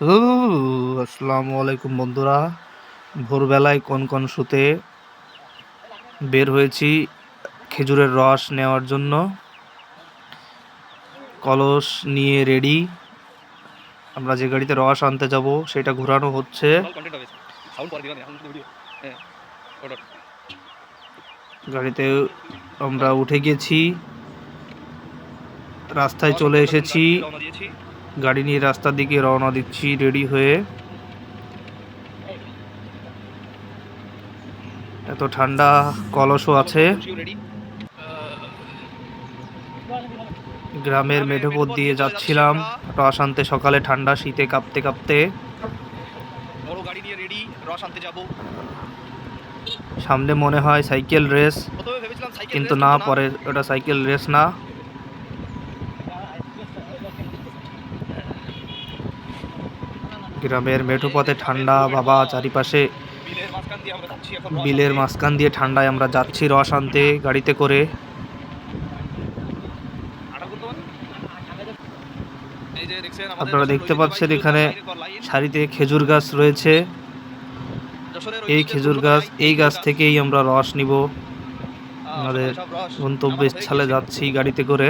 আসসালামু আলাইকুম বন্ধুরা। ভোরবেলায় কোন কোন সুতে বের হয়েছি খেজুরের রস নেওয়ার জন্য। কলস নিয়ে রেডি। আমরা যে গাড়িতে রস আনতে যাব, সেটা ঘোরানো হচ্ছে। গাড়িতে আমরা উঠে গেছি। রাস্তায় চলে এসেছি। গাড়ি নিয়ে রাস্তার দিকে রওনা দিচ্ছি রেডি হয়ে। এত ঠান্ডা কলসও আছে। গ্রামের মেঠোপথ দিয়ে যাচ্ছিলাম। আনতে সকালে ঠান্ডা শীতে কাঁপতে কাঁপতে। বড় গাড়ি নিয়ে রেডি রস যাব। সামনে মনে হয় সাইকেল রেস কিন্তু না। পরে ওটা সাইকেল রেস না। গ্রামের মেঠোপথে ঠান্ডা বাবা চারিপাশে বিলের মাঝখান দিয়ে ঠান্ডায় আমরা যাচ্ছি রস আনতে গাড়িতে করে। আপনারা দেখতে পাচ্ছেন এখানে। সারিতে খেজুর গাছ রয়েছে। এই খেজুর গাছ, এই গাছ থেকেই আমরা রস নিব। আমাদের গন্তব্যস্থলে যাচ্ছি গাড়িতে করে।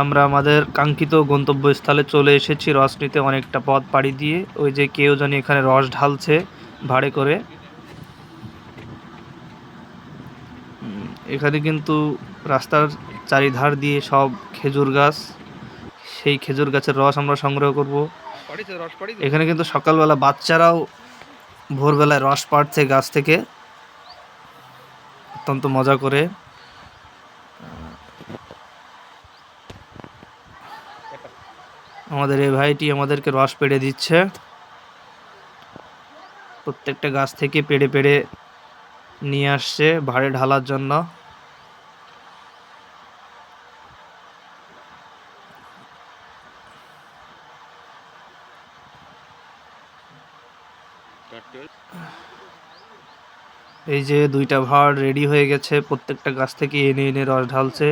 আমরা আমাদের কাঙ্ক্ষিত গন্তব্যস্থলে চলে এসেছি রস নিতে অনেকটা পথ পাড়ি দিয়ে। ওই যে কেউ জানি এখানে রস ঢালছে ভাড়ে করে। এখানে কিন্তু রাস্তার চারিধার দিয়ে সব খেজুর গাছ সেই খেজুর গাছের রস আমরা সংগ্রহ করব। এখানে কিন্তু সকালবেলা বাচ্চারাও ভোরবেলায় রস পাড়ছে গাছ থেকে। অত্যন্ত মজা করে। আমাদের এই ভাইটি আমাদেরকে রস পেড়ে দিচ্ছে। প্রত্যেকটা গাছ থেকে পেড়ে পেড়ে নিয়ে আসছে ভাড়ে ঢালার জন্য। এই যে দুইটা ভাড় রেডি হয়ে গেছে, প্রত্যেকটা গাছ থেকে এনে এনে রস ঢালছে।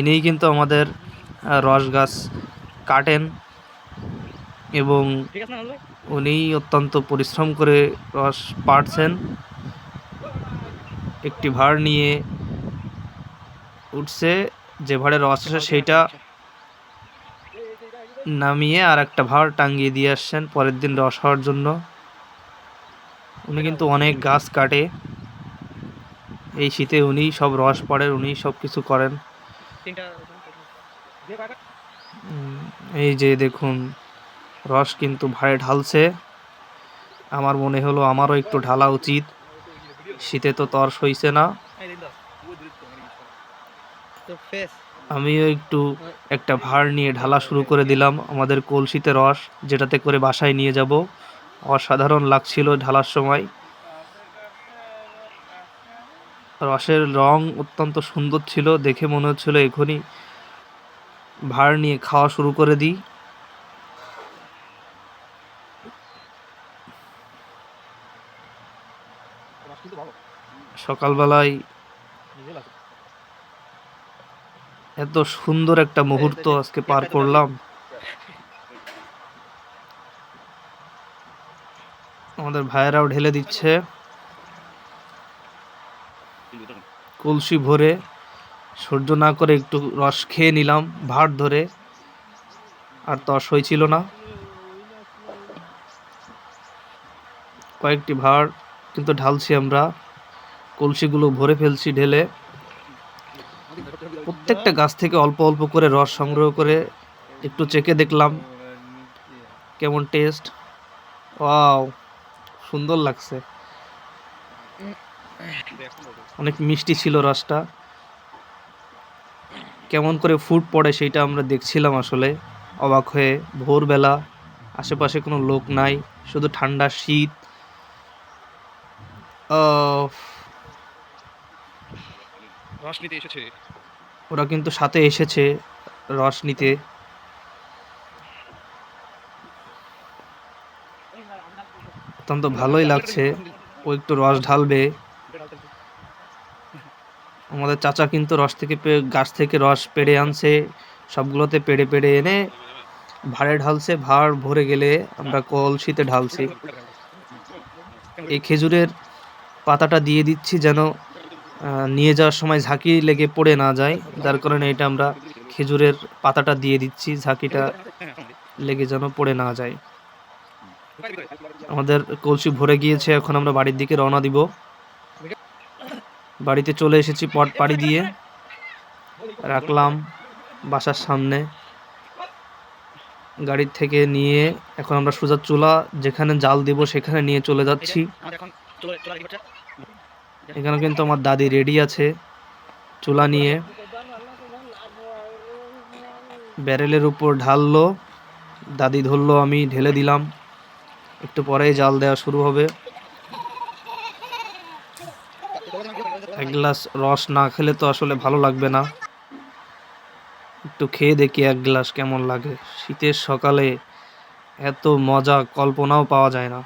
এনেই কিন্তু আমাদের রস গাছ কাটেন এবং উনি অত্যন্ত পরিশ্রম করে রস পাড়ছেন। একটি ভাড় নিয়ে উঠছে যে ভাড়ে রস আসে সেইটা নামিয়ে আর একটা ভাড় টাঙ্গিয়ে দিয়ে আসছেন পরের দিন রস হওয়ার জন্য। উনি কিন্তু অনেক গাছ কাটে। এই শীতে উনি সব রস পড়েন উনি সব কিছু করেন। এই যে দেখুন রস কিন্তু ভাড়ে ঢালছে। আমার মনে হলো আমারও একটু ঢালা উচিত। শীতে তো তর সইছে না। আমিও একটু একটা ভাড় নিয়ে ঢালা শুরু করে দিলাম। আমাদের কলসিতে রস যেটাতে করে বাসায় নিয়ে যাব। অসাধারণ লাগছিল ঢালার সময়। রসের রং অত্যন্ত সুন্দর ছিল দেখে মনে হচ্ছিল এখনই ভাড় নিয়ে খাওয়া শুরু করে দিই। সকালবেলায় এত সুন্দর একটা মুহূর্ত আজকে পার করলাম। আমাদের ভাইয়েরাও ঢেলে দিচ্ছে। কলসি ভরে সহ্য না করে একটু রস খেয়ে নিলাম ভাত ধরে। আর তস হয়েছিল না। কয়েকটি ভাড় কিন্তু ঢালছি আমরা। কলসিগুলো ভরে ফেলছি ঢেলে। প্রত্যেকটা গাছ থেকে অল্প অল্প করে রস সংগ্রহ করে একটু চেকে দেখলাম। কেমন টেস্ট। ওয়াও, সুন্দর লাগছে। অনেক মিষ্টি ছিল রসটা। কেমন করে ফুট পড়ে সেইটা আমরা দেখছিলাম আসলে। অবাক হয়ে ভোরবেলা আশেপাশে কোনো লোক নাই শুধু ঠান্ডা শীত। রস নিতে এসেছে। ওরা কিন্তু সাথে এসেছে রস নিতে। অত্যন্ত ভালোই লাগছে। ও একটু রস ঢালবে। আমাদের চাচা কিন্তু রস থেকে গাছ থেকে রস পেড়ে আনছে, সবগুলোতে পেড়ে পেড়ে এনে ভাড়ে ঢালছে ভাড় ভরে গেলে আমরা কলসিতে ঢালছি। এই খেজুরের পাতাটা দিয়ে দিচ্ছি যেন নিয়ে যাওয়ার সময় ঝাঁকি লেগে পড়ে না যায়, যার কারণে এটা আমরা খেজুরের পাতাটা দিয়ে দিচ্ছি, ঝাঁকিটা লেগে যেন পড়ে না যায়। আমাদের কলসি ভরে গিয়েছে, এখন আমরা বাড়ির দিকে রওনা দিব। বাড়িতে চলে এসেছি, পট পাড়ি দিয়ে। রাখলাম বাসার সামনে। গাড়ির থেকে নিয়ে এখন আমরা সোজা চুলা যেখানে জাল দিব সেখানে নিয়ে চলে যাচ্ছি। এখানে কিন্তু আমার দাদি রেডি আছে চুলা নিয়ে। ব্যারেলের উপর ঢাললো, দাদি ধরলো, আমি ঢেলে দিলাম। একটু পরেই জাল দেওয়া শুরু হবে। এক গ্লাস রস না খেলে তো আসলে ভালো লাগবে না। একটু খেয়ে দেখি এক গ্লাস কেমন লাগে। শীতের সকালে এত মজা কল্পনাও পাওয়া যায় না।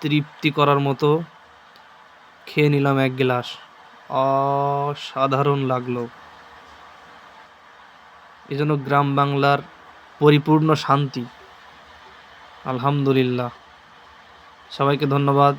তৃপ্তি করার মতো খেয়ে নিলাম এক গ্লাস। অসাধারণ লাগল। এই জন্য গ্রাম বাংলার পরিপূর্ণ শান্তি। আলহামদুলিল্লাহ। সবাইকে ধন্যবাদ